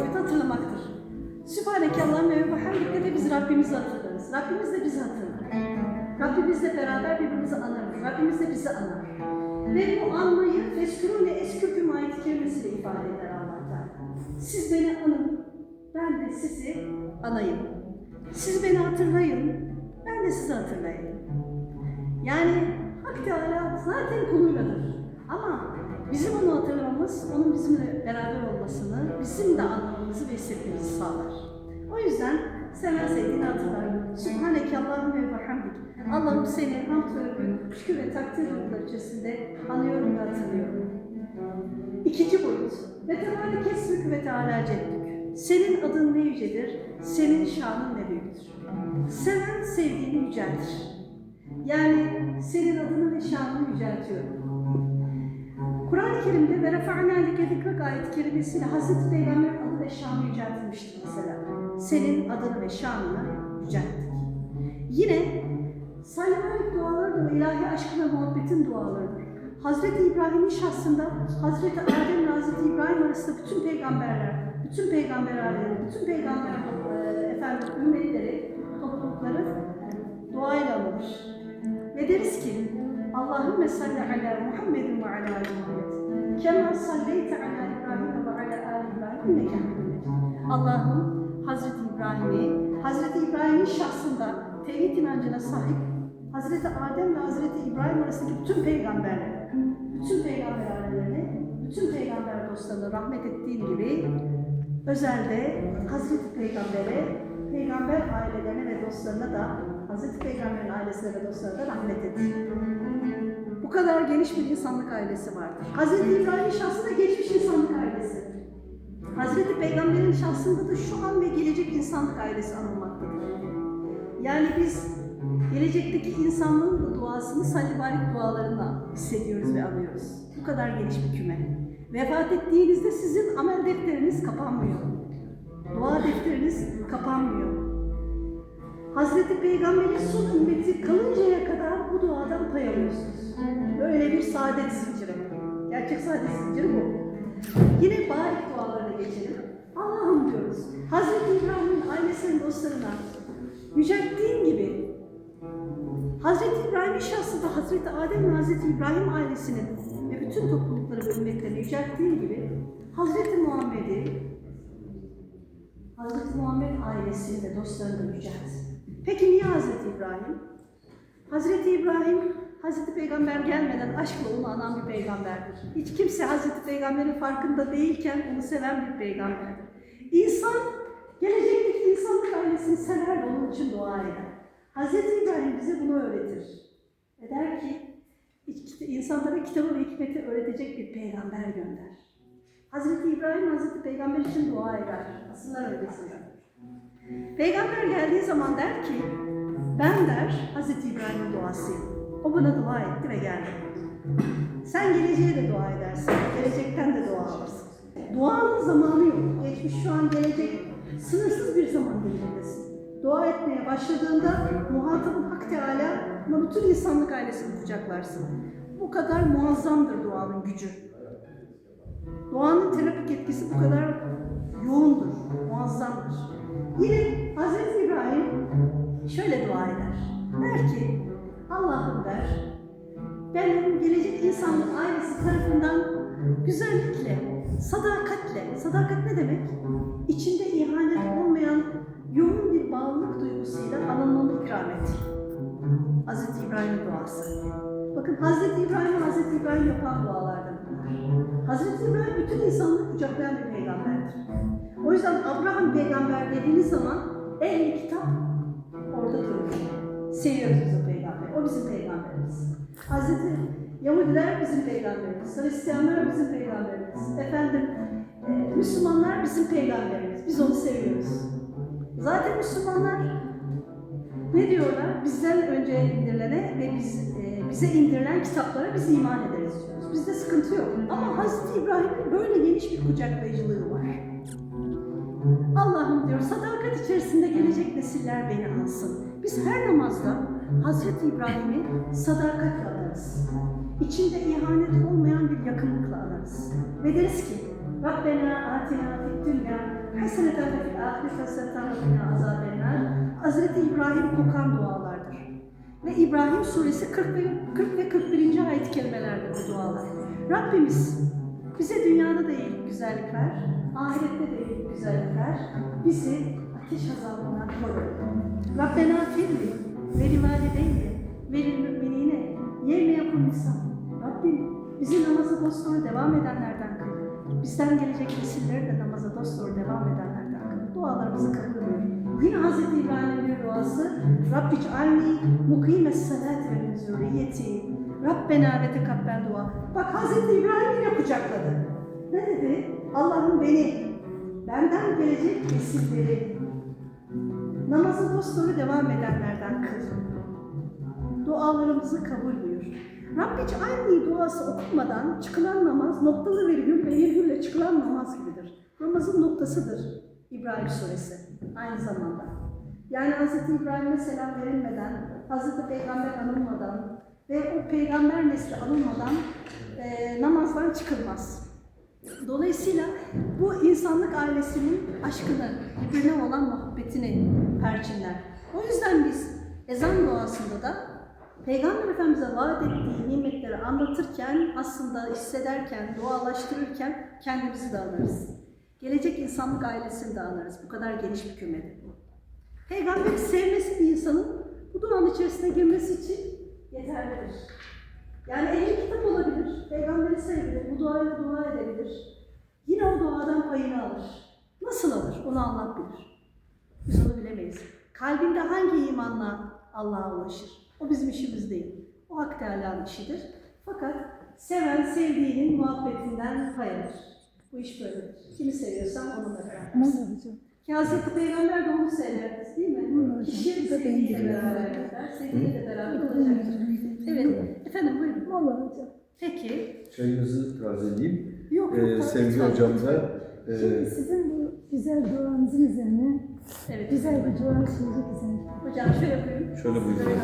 boyutu hatırlamaktır. Sübhaneke Allah'ın ve bihamdike de biz Rabbimizi hatırlarız. Rabbimiz de bizi hatırlar. Rabbimizle beraber birbirimizi anarız. Rabbimiz de bizi anar. Ve bu anmayı feskürün ve eskürküm ayet kelimesiyle ifade eder allah Teala. Siz beni anın, ben de sizi anayım. Siz beni hatırlayın, ben de sizi hatırlayayım. Yani Hak Teala zaten kuluyladır. Ama bizim onu hatırlamamız, onun bizimle beraber olmasını, bizim de anlamamızı ve hissetmemizi sağlar. O yüzden seven sevdiğini hatırlar. Sübhaneke Allah'ım ve bihamdik. Allah'ım seni hamd ve şükür ve takdir içerisinde anıyorum ve hatırlıyorum. İkinci boyut. Ve tebarek kesmük ve teala ceddük. Senin adın ne yücedir, senin şanın ne büyüktür. Seven sevdiğini yüceltir. Yani senin adını ve şanını yüceltiyorum. Kur'an-ı Kerim'de ve rafa'na leke zikrek ayet kelimesiyle Hazreti Peygamber adı ve şanı yüceltilmiştir mesela. Senin adını ve şanını yücelttik. Yine sallallahu duaları da ilahi aşkın ve muhabbetin dualarıdır. Hazreti İbrahim'in şahsında Hazreti Adem ile Hazreti İbrahim arasında bütün peygamberler, bütün peygamber aileleri, bütün peygamber e, efendim ümmetleri, toplulukları duayla alınır. Ve deriz ki Allahümme salli ala Muhammedin ve ala Muhammed. Kema salleyte ala İbrahim ve ala ali İbrahim inneke hamidun. Allah'ım Hazreti İbrahim'i, Hazreti İbrahim'in şahsında tevhid inancına sahip Hazreti Adem ve Hazreti İbrahim arasındaki bütün peygamberlere, bütün peygamber ailelerine, bütün peygamber dostlarına rahmet ettiğin gibi özelde Hazreti Peygamber'e, peygamber ailelerine ve dostlarına da Hazreti Peygamber'in ailesine ve dostlarına da rahmet et. Bu kadar geniş bir insanlık ailesi vardır. Hazreti İbrahim'in şahsında geçmiş insanlık ailesi. Hazreti Peygamber'in şahsında da şu an ve gelecek insanlık ailesi anılmaktadır. Yani biz gelecekteki insanlığın da duasını sallibarik dualarına hissediyoruz ve anıyoruz. Bu kadar geniş bir küme. Vefat ettiğinizde sizin amel defteriniz kapanmıyor. Dua defteriniz kapanmıyor. Hazreti Peygamber'in son ümmeti kalıncaya kadar bu duadan pay alıyorsunuz. Böyle bir saadet zinciri. Gerçek saadet zinciri bu. Yine barik dualarına geçelim. Allah'ım diyoruz. Hazreti İbrahim'in ailesinin dostlarına yücelttiğin gibi Hazreti İbrahim'in şahsında Hazreti Adem ve Hazreti İbrahim ailesinin ve bütün toplulukları ümmetleri yücelttiğin gibi Hazreti Muhammed'i Hazreti Muhammed ailesini ve dostlarını da yücelt. Peki niye Hazreti İbrahim? Hazreti İbrahim, Hazreti Peygamber gelmeden aşkla onu anan bir peygamberdir. Hiç kimse Hazreti Peygamber'in farkında değilken onu seven bir peygamberdir. İnsan, gelecekteki insanlık ailesini sever ve onun için dua eder. Hazreti İbrahim bize bunu öğretir. Ve der ki, insanlara kitabı ve hikmeti öğretecek bir peygamber gönder. Hazreti İbrahim, Hazreti Peygamber için dua eder. Asıllar öylesidir. Peygamber geldiği zaman der ki, ben der Hazreti İbrahim'in duasıyım. O bana dua etti ve geldi. Sen geleceğe de dua edersin, gelecekten de dua alırsın. Duanın zamanı yok. Geçmiş, şu an, gelecek sınırsız bir zaman dilimdesin. Dua etmeye başladığında muhatabın Hak Teala ama bütün insanlık ailesini kucaklarsın. Bu kadar muazzamdır duanın gücü. Duanın terapik etkisi bu kadar yoğundur, muazzamdır. Yine Hazreti İbrahim şöyle dua eder. Der ki, Allah'ım der, benim gelecek insanlık ailesi tarafından güzellikle, sadakatle, sadakat ne demek? İçinde ihanet olmayan yoğun bir bağlılık duygusuyla anılmamı ikram et. Hazreti İbrahim'in duası. Bakın Hazreti İbrahim, Hazreti İbrahim yapan dualardan kucaklayan bir peygamberdir. O yüzden Abraham peygamber dediğiniz zaman ehli kitap orada durur. Seviyoruz biz o peygamberi. O bizim peygamberimiz. Hazreti Yahudiler bizim peygamberimiz. Hristiyanlar bizim peygamberimiz. Efendim e, Müslümanlar bizim peygamberimiz. Biz onu seviyoruz. Zaten Müslümanlar ne diyorlar? Bizden önce indirilene ve biz, e, bize indirilen kitaplara biz iman ederiz diyoruz. Bizde sıkıntı yok. Ama Hazreti İbrahim'in böyle geniş bir kucaklayıcılığı var. Allah'ım diyor sadakat içerisinde gelecek nesiller beni alsın. Biz her namazda Hazreti İbrahim'i sadakatle anarız. İçinde ihanet olmayan bir yakınlıkla anarız. Ve deriz ki Rabbena atina fid dünya Haseneten ve fil ahireti haseneten ve azabenler. Hazreti İbrahim kokan dualardır. Ve İbrahim suresi 40 ve, 40 ve 41. ayet kelimelerdir bu dualar. Rabbimiz bize dünyada da iyilik güzellik ver, ahirette de iyilik güzellik ver. Bizi ateş azabından koru. Rabbena firli ve rivalideyni ve lil müminine yevme yakun insan. Rabbim bizi namaza dosdoğru devam edenlerden kıl. Bizden gelecek nesilleri de namaza dosdoğru devam edenlerden kıl. Dualarımızı kabul buyur. Yine Hz. İbrahim'in bir duası Rabbic alni mukimes salati ve zürriyeti Rabbena ve tekabbel dua. Bak Hz. İbrahim yine kucakladı. Ne dedi? Allah'ım beni, benden gelecek nesilleri namaza dosdoğru devam edenlerden kıl. Dualarımızı kabul buyur. Rabbic aynı duası okunmadan çıkılan namaz noktalı virgül ve virgülle çıkılan namaz gibidir. Namazın noktasıdır İbrahim suresi aynı zamanda. Yani Hz. İbrahim'e selam verilmeden, Hz. Peygamber anılmadan ve o peygamber nesli anılmadan e, namazdan çıkılmaz. Dolayısıyla bu insanlık ailesinin aşkını, birbirine olan muhabbetini perçinler. O yüzden biz ezan duasında da Peygamber Efendimiz'e vaat ettiği nimetleri anlatırken, aslında hissederken, dualaştırırken kendimizi de anarız. Gelecek insanlık ailesini de anarız. Bu kadar geniş bir kümede. Peygamberi sevmesi bir insanın bu duanın içerisine girmesi için yeterlidir. Yani ehli kitap olabilir, peygamberi sevebilir, bu duayla dua edebilir. Yine o duadan payını alır. Nasıl alır? Onu Allah. Biz onu bilemeyiz. Kalbinde hangi imanla Allah'a ulaşır? O bizim işimiz değil. O Hak Teala'nın işidir. Fakat seven sevdiğinin muhabbetinden pay alır. Bu iş böyledir. Kimi seviyorsan onunla beraber. Hazreti Peygamber de onu söyler, değil mi? Kişi benim beraber gider, sevdiğiyle beraber olacaktır. Evet, efendim buyurun. Vallahi hocam. Peki, Çayınızı tazeleyeyim. yok Ee, yok. sevgili lütfen. hocam da e, Şimdi sizin bu güzel duanızın üzerine Evet, güzel bir dua şiiri güzel. Hocam şöyle buyurun. şöyle buyurun. Böyle